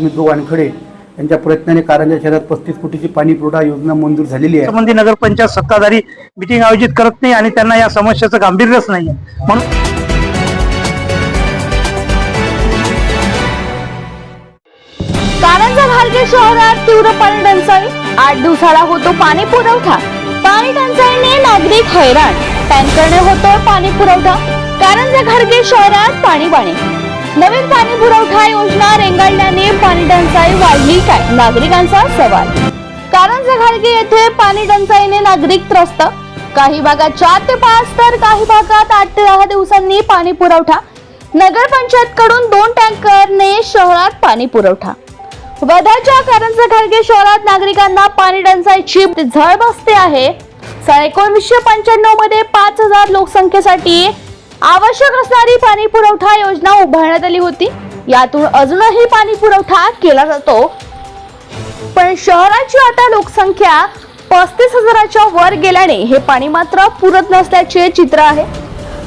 स्मित वानखडे यांच्या प्रयत्नाने कारंजा शहरात पस्तीस कोटीची पाणी पुरवठा योजना मंजूर झालेली आहे. संबंधी नगरपंचायत सत्ताधारी मिटिंग आयोजित करत नाही आणि त्यांना या समस्येचं गांभीर्यच नाहीये म्हणून कारंजा भालके शहरात तीव्र पाणी टंचाई. आठ दिवसाला होतो पाणी पुरवठा. पाणी टंचाईने नागरिक हैराण. टँकरने होतो पाणी पुरवठा. कारंजा खारगे शहरात पाणी पाणी नवीन पाणी पुरवठा योजना रेंगाळल्याने पाणी टंचाई वाढली काय? नागरिकांचा सवाल. कारंजा घाडगे येथे पाणी टंचाईने नागरिक त्रस्त. काही भागात चार ते पाच तर काही भागात आठ ते दहा दिवसांनी पाणी पुरवठा. नगरपंचायत कडून दोन टँकरने शहरात पाणी पुरवठा. वधाच्या कारंजा खारगे शहरात नागरिकांना पाणी टंचाईची झळ बसते आहे. एकोणीसशे पंच्याण्णवमध्ये पाच हजार लोकसंख्येसाठी आवश्यक असणारी पाणी पुरवठा योजना उभारण्यात आली होती. यातून अजूनही पाणी पुरवठा केला जातो. पण शहराची आता लोकसंख्या पस्तीस हजाराच्या वर गेल्याने हे पाणी मात्र पुरत नसल्याचे चित्र आहे.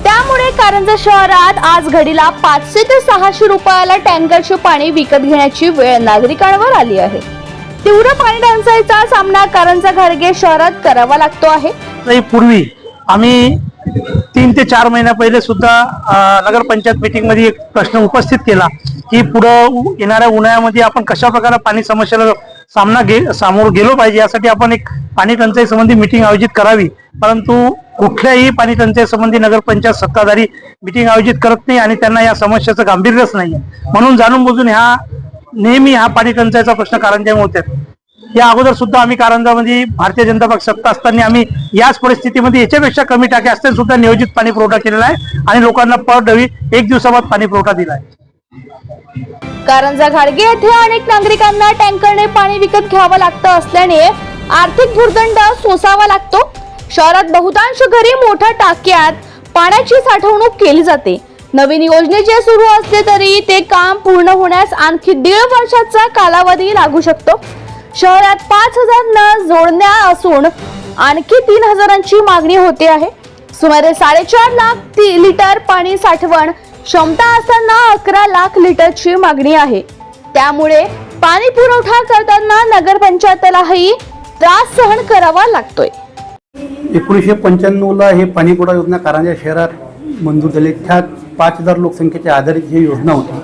त्यामुळे कारंजा शहरात आज घडीला पाचशे ते सहाशे रुपयाला टँकरचे पाणी विकत घेण्याची वेळ नागरिकांवर आली आहे. तीव्र पाणी टंचाईचा सामना कारंजा घरगे शहरात करावा लागतो आहे. पूर्वी आम्ही तीन ते चार महिन्या पहिले सुद्धा नगरपंचायत मीटिंगमध्ये एक प्रश्न उपस्थित केला की पुढं येणाऱ्या उन्हाळ्यामध्ये आपण कशा प्रकारे पाणी समस्येला सामना गे सामोर गेलो पाहिजे यासाठी आपण एक पाणी टंचाई संबंधी मीटिंग आयोजित करावी. परंतु कुठल्याही पाणी टंचाई संबंधी नगरपंचायत सत्ताधारी मीटिंग आयोजित करत नाही आणि त्यांना या समस्येचं गांभीर्यच नाहीये. म्हणून जाणून बुजून ह्या नेहमी हा पाणी टंचाईचा प्रश्न कारंजामुळे होतात या अगोदर सुद्धा आम्ही कारंजामध्ये भारतीय जनता पक्ष सत्ता असताना आम्ही याच परिस्थितीमध्ये याच्यापेक्षा कमी टाके असताना सुद्धा नियोजित पाणी पुरवठा केलेला आहे आणि लोकांना पर डवी एक दिवसाबाद पाणी पुरवठा दिला आहे. कारंजा घाडगे येथे अनेक नागरिकांना टँकरने पाणी विकत घ्यावं लागतं असल्याने आर्थिक भूर्दंड सोसावा लागतो. शहरात बहुतांश घरी मोठ्या टाक्यात पाण्याची साठवणूक केली जाते. नवीन योजनेचे सुरू असले तरी ते काम पूर्ण होण्यास आणखी दीड वर्षाचा कालावधी लागू शकतो. शहरात पाच हजार नळ जोडण्या असून आणखी तीन हजारांची मागणी होते आहे. सुमारे साडेचार लाख ती- लिटर पाणी साठवण क्षमता असताना अकरा लाख लिटरची मागणी आहे. त्यामुळे पाणी पुरवठा करताना नगरपंचायतीलाही त्रास सहन करावा लागतोय. एकोणीसशे पंच्याण्णवला हे पाणी पुरवठा योजना कारंजा शहरात मंजूर झाली. त्यात पाच हजार लोकसंख्येच्या आधारित ही योजना होती.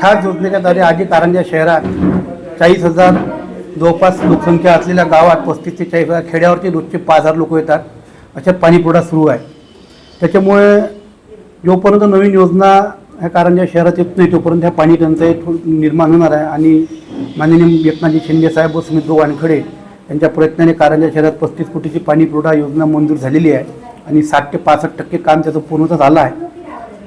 त्याच योजनेच्या द्वारे आधी कारंजा शहरात चाळीस हजार जवळपास लोकसंख्या असलेल्या गावात पस्तीस ते चाळीस हजार खेड्यावरती रोजचे पाच हजार लोक येतात. अशा पाणीपुरवठा सुरू आहे. त्याच्यामुळे जोपर्यंत नवीन योजना ह्या कारंजा शहरात येत नाही तोपर्यंत ह्या पाणी टंचाई निर्माण होणार आहे. आणि माननीय एकनाथजी शिंदे साहेब व सुमित्र वानखडे यांच्या प्रयत्नाने कारंजा शहरात पस्तीस कोटीची पाणीपुरवठा योजना मंजूर झालेली आहे आणि साठ ते पासष्ट टक्के काम त्याचं पूर्णतः झालं आहे.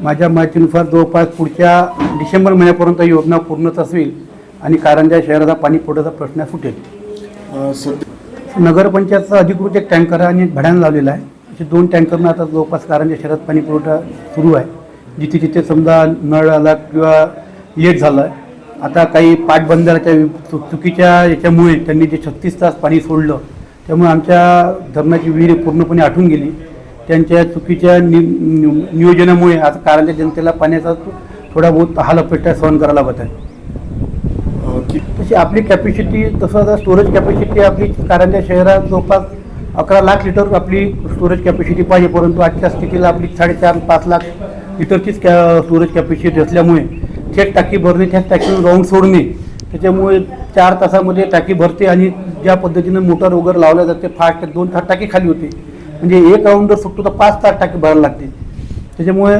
माझ्या माहितीनुसार जवळपास पुढच्या डिसेंबर महिन्यापर्यंत ही योजना पूर्णच होईल आणि कारंजा शहराचा पाणी पुरवठ्याचा प्रश्न सुटेल. नगरपंचायतचा अधिकृत एक टँकर आणि एक भाड्यानं लावलेला आहे. असे दोन टँकरनं आता जवळपास कारंजा शहरात पाणी पुरवठा सुरू आहे जिथे जिथे समजा नळ आला किंवा लेट झालं आहे आता काही पाटबंधाराच्या चु- चुकीच्या याच्यामुळे त्यांनी जे छत्तीस तास पाणी सोडलं त्यामुळे आमच्या धरणाची विहीर पूर्णपणे आटून गेली. त्यांच्या चुकीच्या नि नियोजनामुळे आता कारंजा जनतेला पाण्याचा थोडा बहुत हाल अपेक्षा सहन करावा लागत आहे. तशी आपली कॅपॅसिटी तसं आता स्टोरेज कॅपॅसिटी आपली कारंजा शहरात जवळपास अकरा लाख लिटर आपली स्टोरेज कॅपॅसिटी पाहिजे परंतु आजच्या स्थितीला आपली साडेचार पाच लाख लिटरचीच कॅ स्टोरेज कॅपॅसिटी असल्यामुळे थेट टाकी भरणे थेट टाकीवर राऊंड सोडणे त्याच्यामुळे चार तासामध्ये टाकी भरते आणि ज्या पद्धतीनं मोटर वगैरे लावल्या जाते फास्ट दोन तास टाकी खाली होते. म्हणजे एक राऊंड जर सुटतो तर पाच तास टाकी भरायला लागते. त्याच्यामुळे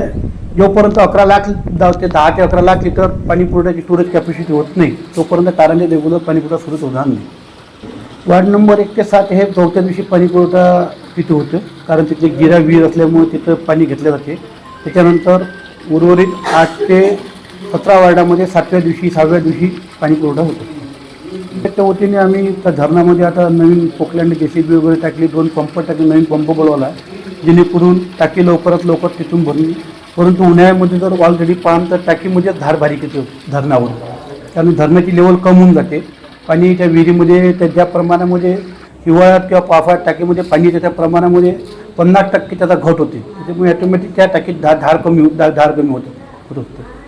जोपर्यंत अकरा लाख दा- ते दहा ते अकरा लाख लिटर पाणी पुरवठ्याची स्टोरेज कॅपॅसिटी होत नाही तोपर्यंत कारंजे रेग्युलर पाणी पुरवठा सुरूच होणार नाही. वार्ड नंबर एक ते सात हे चौथ्या दिवशी पाणी पुरवठा तिथे होतं कारण तिथे गिरा विहीर असल्यामुळे तिथं पाणी घेतलं जाते. त्याच्यानंतर उर्वरित आठ ते सतरा वार्डामध्ये सातव्या दिवशी सहाव्या दिवशी पाणी पुरवठा होतो. त्या वतीने आम्ही त्या धरणामध्ये आता नवीन पोकलँड जे सी बी वगैरे टाकली दोन पंप टाकले नवीन पंप बोलवला आहे जेणेकरून टाकी लवकरात लवकर तिथून भरली. परंतु उन्हाळ्यामध्ये जर ऑलरेडी पान तर टाकीमध्ये धार बारीक येते धरणावर. त्यामुळे धरणाची लेवल कम होऊन जाते. पाणी त्या विहिरीमध्ये त्या ज्या प्रमाणामध्ये हिवाळ्यात किंवा पावसाळ्यात टाकीमध्ये पाणी येते त्या प्रमाणामध्ये पन्नास टक्के त्याचा घट होते. त्याच्यामुळे ॲटोमॅटिक त्या टाकीत धार धार कमी हो- धार धार कमी होते. होत असते.